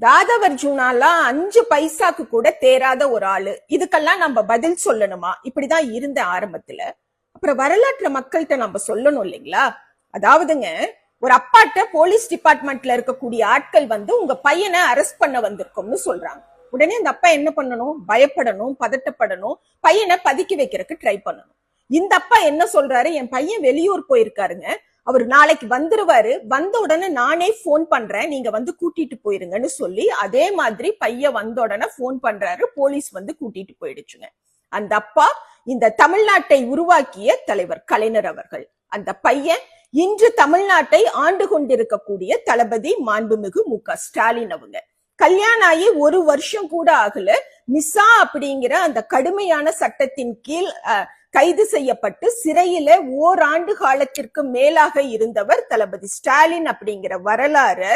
தாதவர்ஜுனாலாம் அஞ்சு பைசாக்கு கூட தேராத ஒரு ஆளு. இதுக்கெல்லாம் நம்ம பதில் சொல்லணுமா? இப்படிதான் இருந்த ஆரம்பத்துல. அப்புறம் வரலாற்று மக்கள்கிட்ட நம்ம சொல்லணும் இல்லைங்களா? அதாவதுங்க ஒரு அப்பாட்ட போலீஸ் டிபார்ட்மெண்ட்ல இருக்கக்கூடிய ஆட்கள் வந்து உங்க பையனை அரெஸ்ட் பண்ண வந்திருக்கோம்னு சொல்றாங்க. உடனே அந்த அப்பா என்ன பண்ணணும்? பயப்படணும் பதட்டப்படணும் பையனை பதுக்கி வைக்கிறதுக்கு ட்ரை பண்ணணும். இந்த அப்பா என்ன சொல்றாரு? என் பையன் வெளியூர் போயிருக்காருங்க. அவர் நாளைக்கு வந்துருவாரு. வந்த உடனே நானே போன் பண்றேன். நீங்க வந்து கூட்டிட்டு போயிருங்கன்னு சொல்லி அதே மாதிரி பையன் வந்த உடனே போன் பண்றாரு. போலீஸ் வந்து கூட்டிட்டு போயிடுச்சுங்க. அந்த அப்பா இந்த தமிழ்நாட்டை உருவாக்கிய தலைவர் கலைஞர் அவர்கள். அந்த பையன் இன்று தமிழ்நாட்டை ஆண்டு கொண்டிருக்கக்கூடிய தளபதி மாண்புமிகு மு க ஸ்டாலின் அவங்க. கல்யாணம் ஆகி ஒரு வருஷம் கூட ஆகல. மிஸ்ஸா அப்படிங்கிற அந்த கடுமையான சட்டத்தின் கீழ் அஹ், கைது செய்யப்பட்டு சிறையில ஓராண்டு காலத்திற்கு மேலாக இருந்தவர் தளபதி ஸ்டாலின் அப்படிங்கிற வரலாறு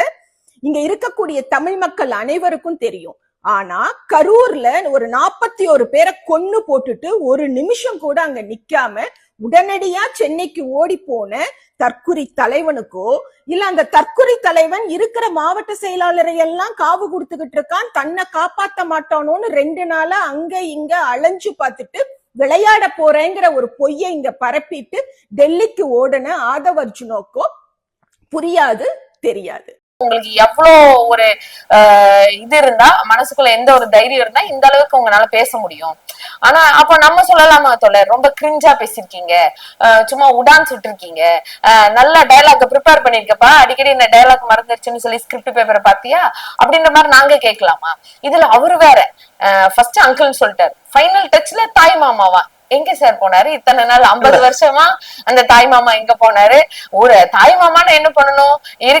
இங்க இருக்கக்கூடிய தமிழ் மக்கள் அனைவருக்கும் தெரியும். ஆனா கரூர்ல ஒரு நாற்பத்தி ஒரு பேரை கொன்னு போட்டுட்டு ஒரு நிமிஷம் கூட அங்க நிக்காம உடனடியா சென்னைக்கு ஓடி போன தற்குறி தலைவனுக்கோ இல்ல அந்த தற்குறி தலைவன் இருக்கிற மாவட்ட செயலாளரை எல்லாம் காவு கொடுத்துக்கிட்டு இருக்கான் தன்னை காப்பாத்த மாட்டானோன்னு ரெண்டு நாளா அங்க இங்க அலைஞ்சு பார்த்துட்டு விளையாட போறேங்கிற ஒரு பொய்யை இங்க பரப்பிட்டு டெல்லிக்கு ஓடுன ஆதவர்ஜுனோக்கோ புரியாது தெரியாது. உங்களுக்கு எவ்வளவு ஒரு ஆஹ் இது இருந்தா மனசுக்குள்ள எந்த ஒரு தைரியம் இருந்தா இந்த அளவுக்கு உங்களால பேச முடியும். ஆனா அப்ப நம்ம சொல்லலாமா தொடர் ரொம்ப கிரிஞ்சா பேசிருக்கீங்க. சும்மா உடான் சுட்டிருக்கீங்க. ஆஹ் நல்ல டயலாக் ப்ரிப்பேர் பண்ணிருக்கப்பா. அடிக்கடி இந்த டயலாக் மறந்துருச்சுன்னு சொல்லி ஸ்கிரிப்ட் பேப்பரை பாத்தியா அப்படின்ற மாதிரி நாங்க கேட்கலாமா? இதுல அவரு வேற. ஃபர்ஸ்ட் அங்கிள்னு சொல்லிட்டாரு. ஃபைனல் டச்ல தாய் மாமாவா? எங்க சார் போனாரு? இத்தனை நாள் ஐம்பது வருஷமா அந்த தாய் மாமா எங்க போனாரு? ஒரு தாய் மாமான்னு என்ன பண்ணணும்?